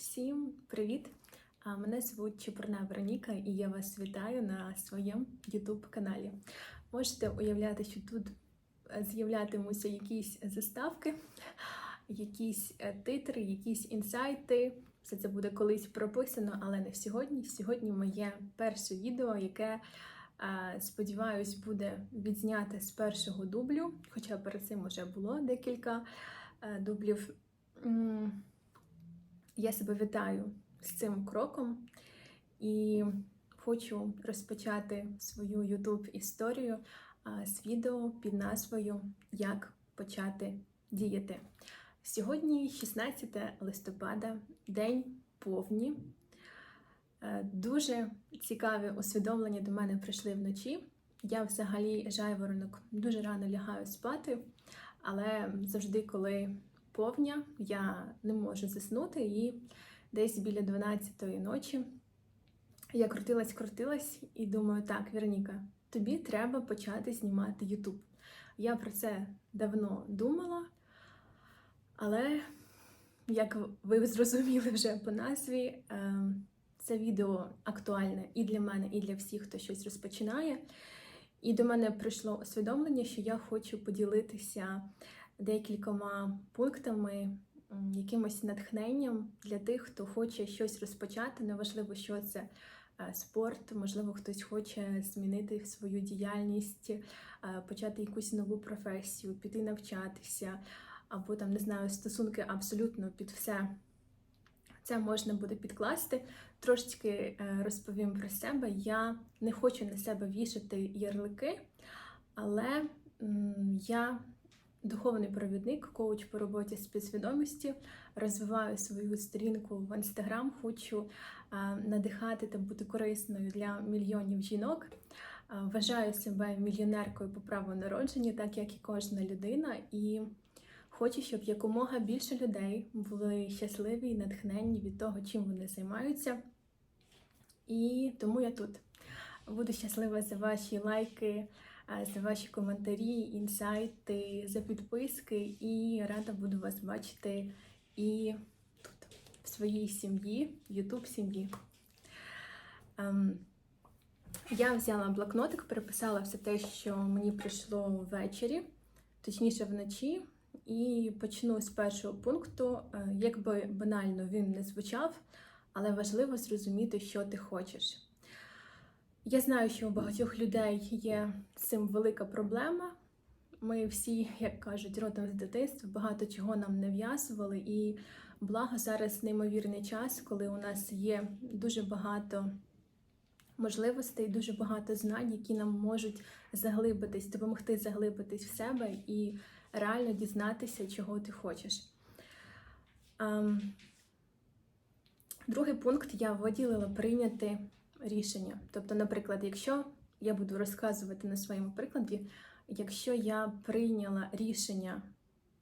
Всім привіт! Мене звуть Чепурна Вероніка, і я вас вітаю на своєму YouTube каналі. Можете уявляти, що тут е, з'являтимуться якісь заставки, якісь е, титри, якісь інсайти. Все це буде колись прописано, але не сьогодні. Сьогодні моє перше відео, яке, е, сподіваюсь, буде відзняте з першого дублю, хоча перед цим вже було декілька дублів. Я себе вітаю з цим кроком і хочу розпочати свою YouTube історію з відео під назвою Як почати діяти. Сьогодні 16 листопада, день повні. Е, Дуже цікаві усвідомлення до мене прийшли вночі. Я взагалі жайворонок дуже рано лягаю спати, але завжди, коли повня, я не можу заснути, і десь біля 12-ї ночі я крутилась, крутилась і думаю, так, Вероніка, тобі треба почати знімати YouTube. Я про це давно думала, але, як ви зрозуміли вже по назві, е, це відео актуальне і для мене, і для всіх, хто щось розпочинає. І до мене прийшло усвідомлення, що я хочу поділитися декількома пунктами, якимось натхненням для тих, хто хоче щось розпочати. Неважливо, що це е, спорт, можливо, хтось хоче змінити свою діяльність, е, почати якусь нову професію, піти навчатися, або там не знаю, стосунки абсолютно під все. Це можна буде підкласти. Трошечки е, розповім про себе. Я не хочу на себе вішати ярлики, але я духовний провідник, коуч по роботі з підсвідомістю, розвиваю свою сторінку в інстаграм, хочу надихати та бути корисною для мільйонів жінок. Вважаю себе мільйонеркою по праву народження, так як і кожна людина, і хочу, щоб якомога більше людей були щасливі і натхненні від того, чим вони займаються. І тому я тут буду щаслива за ваші лайки, за ваші коментарі, інсайти, за підписки, і рада буду вас бачити і тут, в своїй сім'ї, youtube сім'ї. Ем, Я взяла блокнотик, переписала все те, що мені прийшло ввечері, точніше вночі, і почну з першого пункту. Е, Як би банально він не звучав, але важливо зрозуміти, що ти хочеш. Я знаю, що у багатьох людей є з цим велика проблема. Ми всі, як кажуть, родом з дитинства, багато чого нам нав'язували, і благо зараз неймовірний час, коли у нас є дуже багато можливостей, дуже багато знань, які нам можуть заглибитись, допомогти заглибитись в себе і реально дізнатися, чого ти хочеш. Ем, Другий пункт я виділила прийняти рішення. Тобто, наприклад, якщо я буду розказувати на своєму прикладі, якщо я прийняла рішення,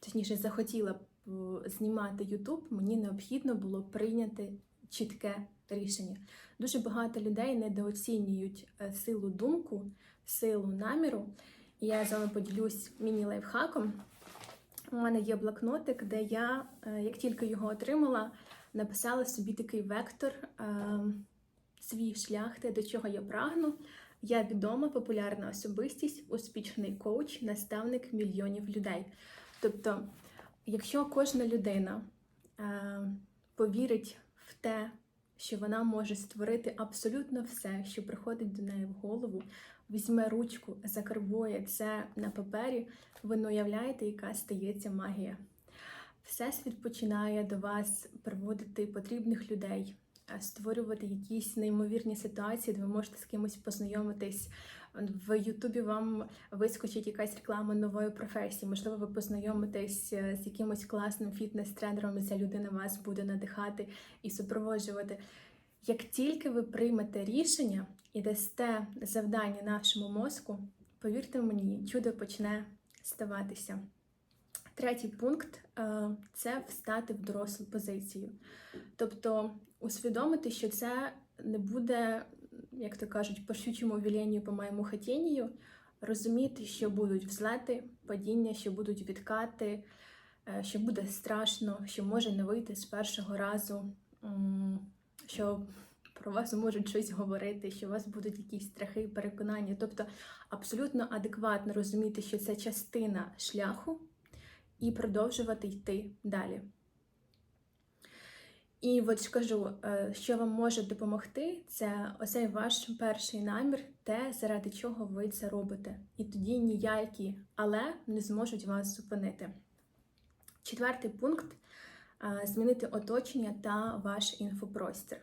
точніше, захотіла б е, знімати YouTube, мені необхідно було прийняти чітке рішення. Дуже багато людей недооцінюють е, силу думку, силу наміру. Я з вами поділюсь міні-лайфхаком. У мене є блокнотик, де я, е, як тільки його отримала, написала собі такий вектор, е, свій шлях, те, до чого я прагну. Я відома, популярна особистість, успішний коуч, наставник мільйонів людей. Тобто, якщо кожна людина е, повірить в те, що вона може створити абсолютно все, що приходить до неї в голову, візьме ручку, закарбує це на папері, ви уявляєте, яка стається магія. Всесвіт починає до вас приводити потрібних людей, створювати якісь неймовірні ситуації, де ви можете з кимось познайомитись. В Ютубі вам вискочить якась реклама нової професії. Можливо, ви познайомитесь е, з якимось класним фітнес-тренером, і ця людина вас буде надихати і супроводжувати. Як тільки ви приймете рішення і дасте завдання нашому мозку, повірте мені, чудо почне ставатися. Третій пункт е, це встати в дорослу позицію. Тобто усвідомити, що це не буде, як то кажуть, по щучому вілінню, по моєму хотінню, розуміти, що будуть взлети, падіння, що будуть відкати, е, що буде страшно, що може не вийти з першого разу. що про вас можуть щось говорити, що у вас будуть якісь страхи, переконання. Тобто абсолютно адекватно розуміти, що це частина шляху, і продовжувати йти далі. І от скажу, е, що вам може допомогти, це оцей ваш перший намір, те, заради чого ви це робите. І тоді ніякі але не зможуть вас зупинити. Четвертий пункт е, змінити оточення та ваш інфопростір.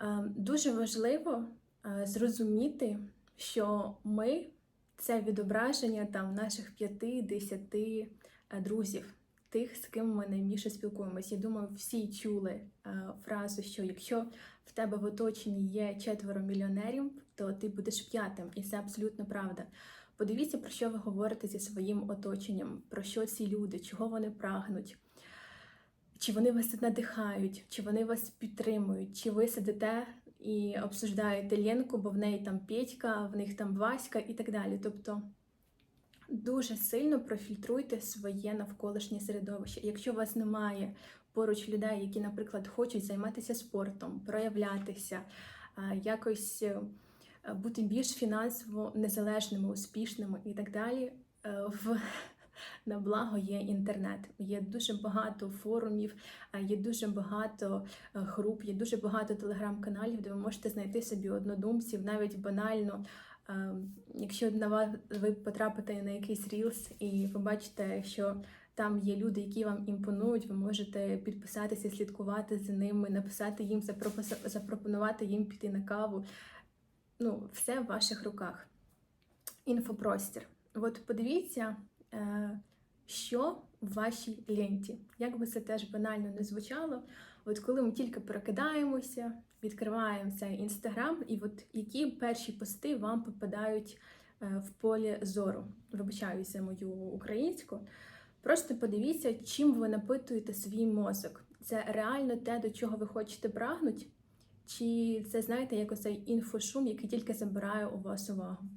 Е, Дуже важливо зрозуміти, що ми це відображення там наших п'яти-десяти е, друзів, тих, з ким ми найбільше спілкуємося. Я думаю, всі чули е, фразу, що якщо в тебе в оточенні є четверо мільйонерів, то ти будеш п'ятим, і це абсолютно правда. Подивіться, про що ви говорите зі своїм оточенням, про що ці люди, чого вони прагнуть. Чи вони вас надихають, чи вони вас підтримують, чи ви сидите і обсуждаєте Ленку, бо в неї там Петька, в них там Васька і так далі. Тобто дуже сильно профільтруйте своє навколишнє середовище. Якщо у вас немає поруч людей, які, наприклад, хочуть займатися спортом, проявлятися, якось е, бути більш фінансово незалежними, успішними і так далі, е, в на благо є інтернет. Є дуже багато форумів, є дуже багато е, груп, є дуже багато телеграм-каналів, де ви можете знайти собі однодумців, навіть банально. Е, Якщо на вас ви потрапите на якийсь рілс і ви бачите, що там є люди, які вам імпонують, ви можете підписатися, слідкувати за ними, написати їм, запропонувати їм піти на каву. Ну, все в ваших руках. Інфопростір. От подивіться, е, що в вашій ленті. Як би це теж банально не звучало, от коли ми тільки прокидаємося, відкриваємо цей інстаграм, і от які перші пости вам попадають е, в полі зору. Вибачаюся мою українську. Просто подивіться, чим ви напитуєте свій мозок. Це реально те, до чого ви хочете прагнути, чи це, знаєте, як оцей інфошум, який тільки забирає у вас увагу.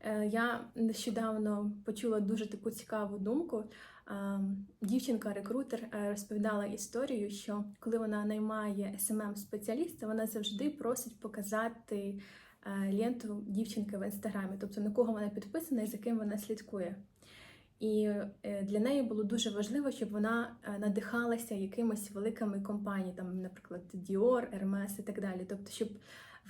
Е, Я нещодавно почула дуже таку цікаву думку. Е, Дівчинка-рекрутер е, розповідала історію, що коли вона наймає smm спеціаліста вона завжди просить показати е, ленту дівчинки в інстаграмі, тобто на кого вона підписана і за ким вона слідкує. І е, для неї було дуже важливо, щоб вона надихалася якимись великими компаніями, там, наприклад, Dior, Hermes і так далі. Тобто, щоб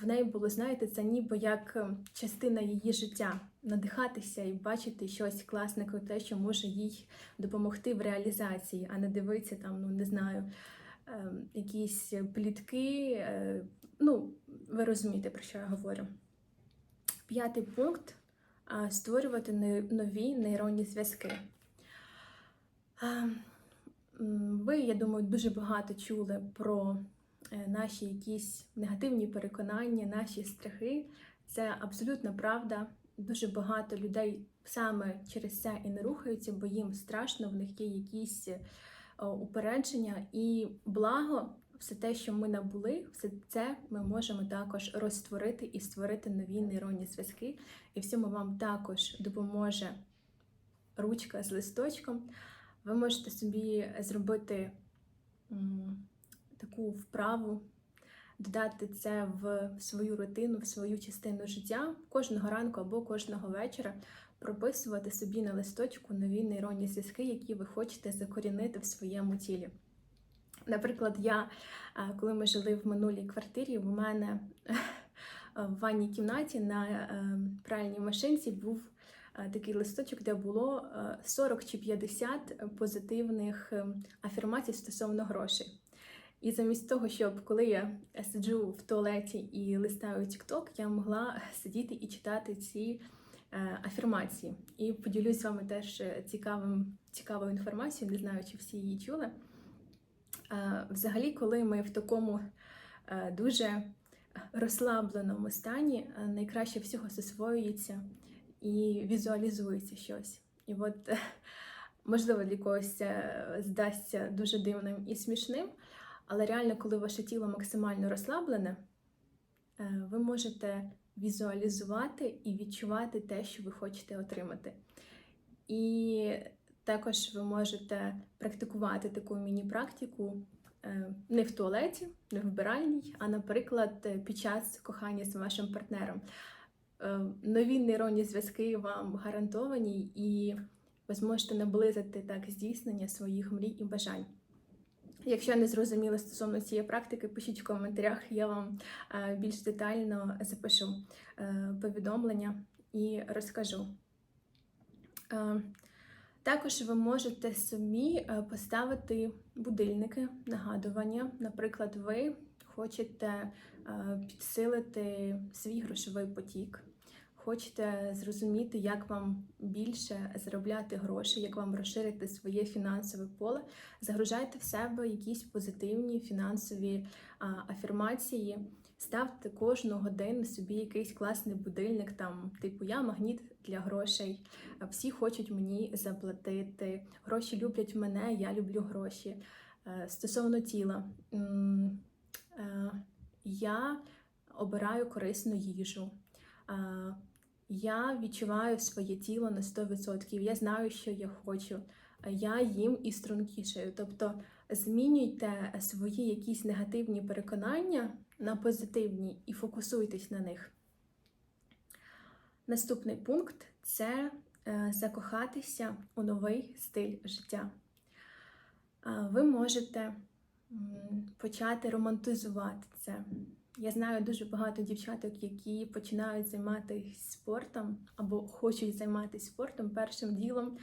в неї було, знаєте, це ніби як е, частина її життя надихатися і бачити щось класне, те, що може їй допомогти в реалізації, а не дивитися там, ну не знаю, е, якісь плітки. е, Ну, ви розумієте, про що я говорю. П'ятий пункт створювати нові нейронні зв'язки. Ви, я думаю, дуже багато чули про наші якісь негативні переконання, наші страхи. Це абсолютна правда. Дуже багато людей саме через це і не рухаються, бо їм страшно, в них є якісь е, упередження і благо. Все те, що ми набули, все це ми можемо також розтворити і створити нові нейронні зв'язки. І в цьому вам також допоможе ручка з листочком. Ви можете собі зробити таку вправу, додати це в свою рутину, в свою частину життя кожного ранку або кожного вечора. Прописувати собі на листочку нові нейронні зв'язки, які ви хочете закорінити в своєму тілі. Наприклад, я, е, коли ми жили в минулій квартирі, в мене в ванній кімнаті на е, пральній машинці був е, такий листочок, де було е, 40 чи 50 позитивних е, афірмацій стосовно грошей. І замість того, щоб коли я сиджу в туалеті і листаю TikTok, я могла сидіти і читати ці е, афірмації. І поділюсь з вами теж цікавим, цікавою інформацією, не знаю, чи всі її чули. Е, Взагалі, коли ми в такому е, дуже розслабленому стані, е, найкраще всього засвоюється і візуалізується щось. І от, е, можливо, для когось здасться дуже дивним і смішним, але реально, коли ваше тіло максимально розслаблене, е, ви можете візуалізувати і відчувати те, що ви хочете отримати. І також ви можете практикувати таку міні-практику е, не в туалеті, не в вбиральній, а, наприклад, е, під час кохання з вашим партнером. Нові нейронні зв'язки вам гарантовані, і ви зможете наблизити так здійснення своїх мрій і бажань. Якщо не зрозуміли стосовно цієї практики, пишіть в коментарях, я вам е, більш детально запишу е, повідомлення і розкажу. Е, Також ви можете е, поставити будильники, нагадування. Наприклад, ви хочете підсилити свій грошовий потік, хочете зрозуміти, як вам більше заробляти гроші, як вам розширити своє фінансове поле. Загружайте в себе якісь позитивні фінансові а, афірмації. Ставте кожну годину собі якийсь класний будильник, там, типу, я магніт для грошей. Всі хочуть мені заплатити. Гроші люблять мене, я люблю гроші. Е, Стосовно тіла, е, я обираю корисну їжу. Е, Я відчуваю своє тіло на 100%. Я знаю, що я хочу. Е, Я їм і стрункішаю. Тобто змінюйте свої якісь негативні переконання на позитивні і фокусуйтесь на них. Наступний пункт це е, закохатися у новий стиль життя. Ви можете почати романтизувати це. Я знаю дуже багато дівчаток, які починають займатися спортом або хочуть займатися спортом першим ділом,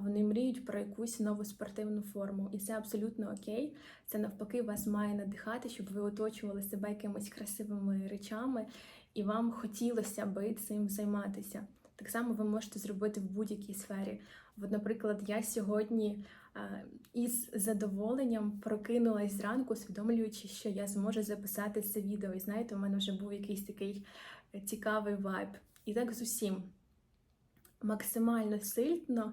вони мріють про якусь нову спортивну форму. І це абсолютно окей. Це навпаки вас має надихати, щоб ви оточували себе якимись красивими речами, і вам хотілося би цим займатися. Так само ви можете зробити в будь-якій сфері. От, наприклад, я сьогодні е, із задоволенням прокинулась зранку, усвідомлюючи, що я зможу записати це відео. І знаєте, у мене вже був якийсь такий е, цікавий вайб. І так з усім максимально сильно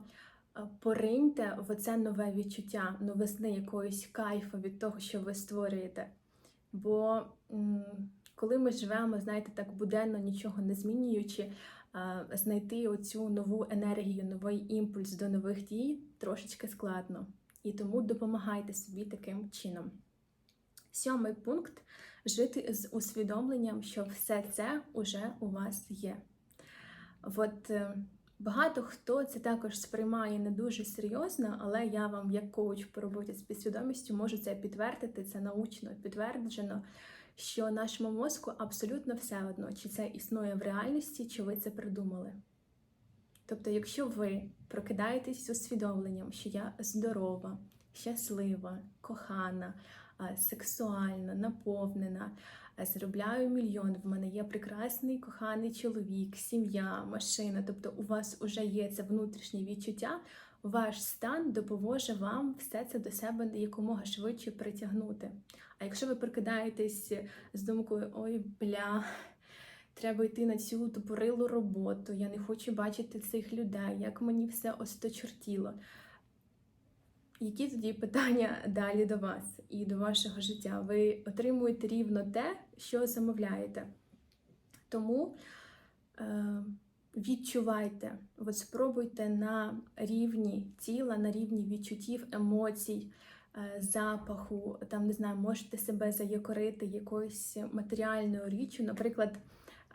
е, пориньте в оце нове відчуття, новизни якоїсь кайфу від того, що ви створюєте. Бо коли ми живемо, знаєте, так буденно нічого не змінюючи, знайти оцю нову енергію, новий імпульс до нових дій трошечки складно. І тому допомагайте собі таким чином. Сьомий пункт жити з усвідомленням, що все це уже у вас є. От е, багато хто це також сприймає не дуже серйозно, але я вам, як коуч по роботі з підсвідомістю, можу це підтвердити, це научно підтверджено, що нашому мозку абсолютно все одно, чи це існує в реальності, чи ви це придумали. Тобто, якщо ви прокидаєтесь з усвідомленням, що я здорова, щаслива, кохана, сексуальна, наповнена, заробляю мільйон, в мене є прекрасний коханий чоловік, сім'я, машина, тобто у вас вже є це внутрішнє відчуття, ваш стан допоможе вам все це до себе якомога швидше притягнути. А якщо ви прокидаєтесь з думкою Ой, бля, треба йти на цю тупорилу роботу, я не хочу бачити цих людей, як мені все осточортіло. Які тоді питання далі до вас і до вашого життя? Ви отримуєте рівно те, що замовляєте. Тому е, відчувайте, от спробуйте на рівні тіла, на рівні відчуттів, емоцій, е, запаху, там не знаю, можете себе заякорити якоюсь матеріальною річчю. Наприклад,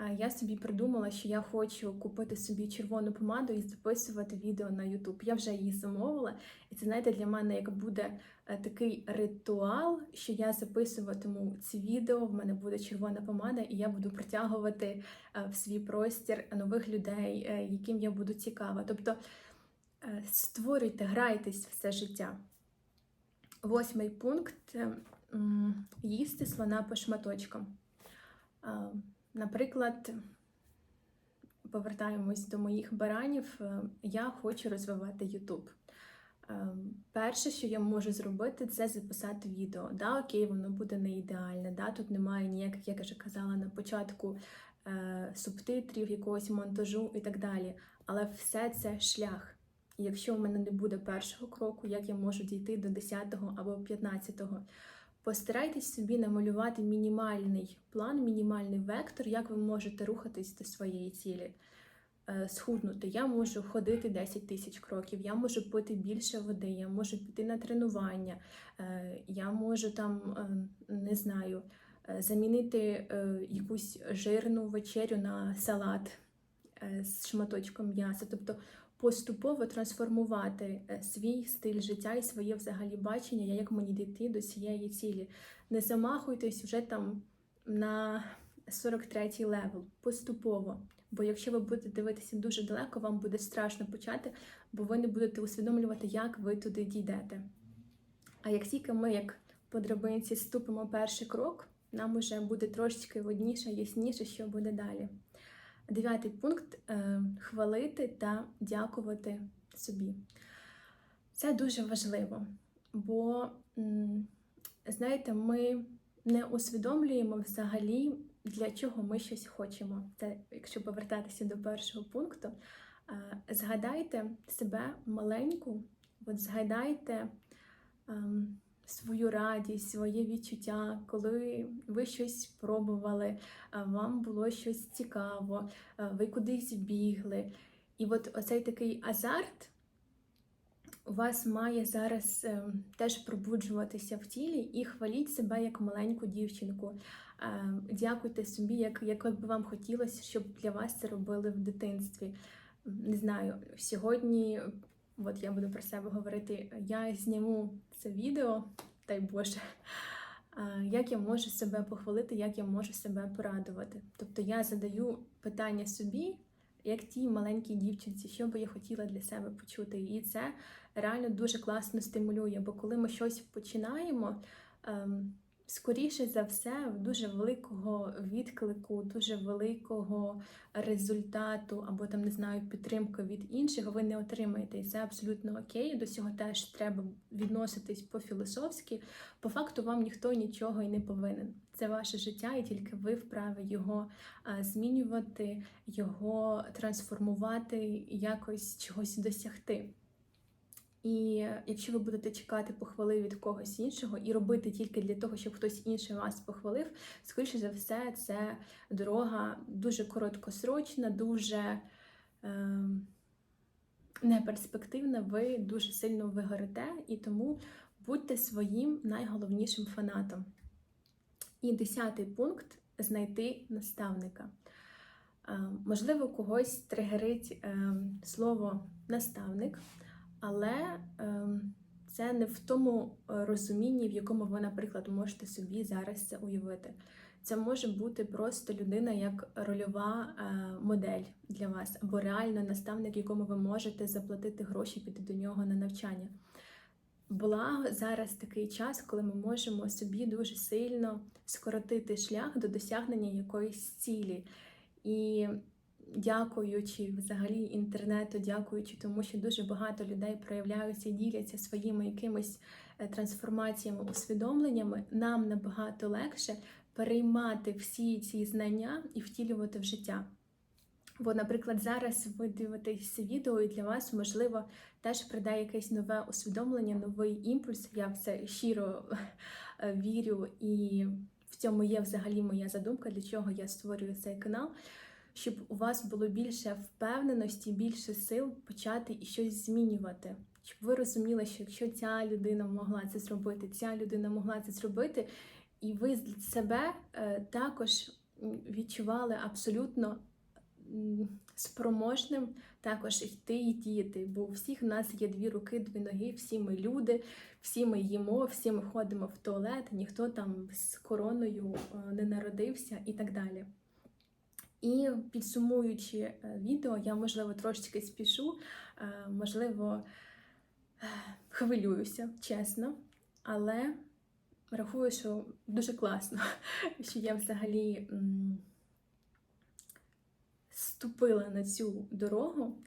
я собі придумала, що я хочу купити собі червону помаду і записувати відео на YouTube. Я вже її замовила, і це знаєте, для мене як буде е, такий ритуал, що я записуватиму ці відео. В мене буде червона помада, і я буду притягувати е, в свій простір нових людей, е, яким я буду цікава. Тобто створюйте, грайтесь все життя. Восьмий пункт їсти слона по шматочкам. Наприклад, повертаємось до моїх баранів, е, я хочу розвивати YouTube. Е, Перше, що я можу зробити, це записати відео. Да, окей, воно буде не ідеальне, да, тут немає ніяких, як я вже казала на початку, е, субтитрів, якогось монтажу і так далі. Але все це шлях. Якщо в мене не буде першого кроку, як я можу дійти до 10-го або 15-го, постарайтесь собі намалювати мінімальний план, мінімальний вектор, як ви можете рухатись до своєї цілі. е, схуднути. Я можу ходити 10 тисяч кроків, я можу пити більше води, я можу піти на тренування, е, я можу там, е, не знаю, замінити якусь жирну вечерю на салат з шматочком м'яса. Тобто поступово трансформувати е, свій стиль життя і своє взагалі бачення, як мені дійти до цієї цілі. Не замахуйтесь вже там на 43-й левел поступово. Бо якщо ви будете дивитися дуже далеко, вам буде страшно почати, бо ви не будете усвідомлювати, як ви туди дійдете. А як тільки ми, як по драбинці, ступимо перший крок, нам уже буде трошечки видніше, ясніше, що буде далі. Дев'ятий пункт е, хвалити та дякувати собі. Це дуже важливо, бо, знаєте, ми не усвідомлюємо взагалі, для чого ми щось хочемо. Це, якщо повертатися до першого пункту, е, згадайте себе маленьку, от згадайте ем, свою радість, своє відчуття, коли ви щось спробували, вам було щось цікаво, ви кудись бігли. І от оцей такий азарт у вас має зараз ем, теж пробуджуватися в тілі і хваліть себе як маленьку дівчинку. Дякуйте собі, як, як би вам хотілося, щоб для вас це робили в дитинстві. Не знаю, сьогодні, от я буду про себе говорити, я зніму це відео, дай Боже, як я можу себе похвалити, як я можу себе порадувати. Тобто я задаю питання собі, як тій маленькій дівчинці, що би я хотіла для себе почути. І це реально дуже класно стимулює, бо коли ми щось починаємо. Скоріше за все, дуже великого відклику, дуже великого результату або там не знаю підтримки від інших ви не отримаєте. І це абсолютно окей. До цього теж треба відноситись по-філософськи. По факту вам ніхто нічого і не повинен. Це ваше життя, і тільки ви вправі його змінювати, його трансформувати, якось чогось досягти. І якщо ви будете чекати похвали від когось іншого і робити тільки для того, щоб хтось інший вас похвалив, скоріше за все, це дорога дуже короткосрочна, дуже е, неперспективна, ви дуже сильно вигорите, і тому будьте своїм найголовнішим фанатом. І десятий пункт знайти наставника. Е, можливо, когось тригерить е, слово наставник. Але ем, це не в тому е, розумінні, в якому ви, наприклад, можете собі зараз це уявити. Це може бути просто людина як рольова е, модель для вас, або реально наставник, якому ви можете заплатити гроші, піти до нього на навчання. Була зараз такий час, коли ми можемо собі дуже сильно скоротити шлях до досягнення якоїсь цілі. І дякуючи взагалі інтернету, дякуючи тому, що дуже багато людей проявляються і діляться своїми якимись е, трансформаціями, усвідомленнями, нам набагато легше переймати всі ці знання і втілювати в життя. Бо, наприклад, зараз ви дивитесь відео, і для вас, можливо, теж прийде якесь нове усвідомлення, новий імпульс. Я в це щиро е, вірю, і в цьому є взагалі моя задумка, для чого я створюю цей канал щоб у вас було більше впевненості, більше сил почати і щось змінювати. Щоб ви розуміли, що якщо ця людина могла це зробити, ця людина могла це зробити, і ви себе е, також відчували абсолютно спроможним також йти і діяти. Бо у всіх в нас є дві руки, дві ноги, всі ми люди, всі ми їмо, всі ми ходимо в туалет, ніхто там з короною е, не народився і так далі. І підсумуючи е, відео, я, можливо, трошечки спішу, е, можливо, е, хвилююся, чесно, але рахую, що дуже класно, що я взагалі ступила на цю дорогу.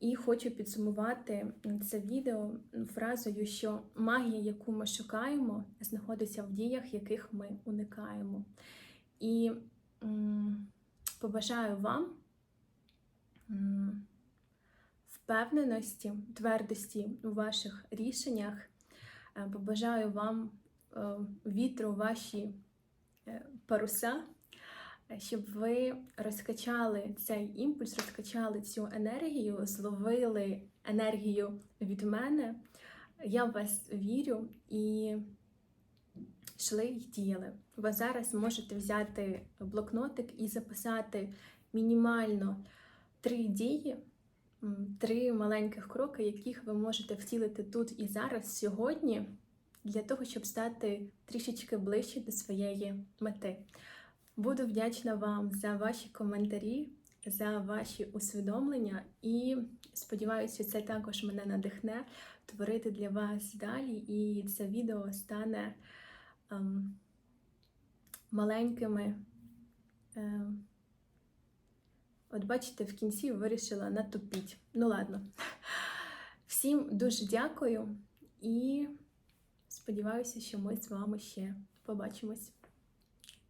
І хочу підсумувати це відео фразою, що магія, яку ми шукаємо, знаходиться в діях, яких ми уникаємо. І побажаю вам впевненості, твердості у ваших рішеннях. Е, побажаю вам е, вітру ваші е, паруса, щоб ви розкачали цей імпульс, розкачали цю енергію, зловили енергію від мене. Я в вас вірю і йшли й діяли. Ви зараз можете взяти блокнотик і записати мінімально три дії, три маленьких кроки, яких ви можете втілити тут і зараз, сьогодні, для того, щоб стати трішечки ближче до своєї мети. Буду вдячна вам за ваші коментарі, за ваші усвідомлення і сподіваюся, це також мене надихне творити для вас далі, і це відео стане ем, маленькими. ем, От бачите, в кінці вирішила натупіть. Ну ладно. Всім дуже дякую і сподіваюся, що ми з вами ще побачимось.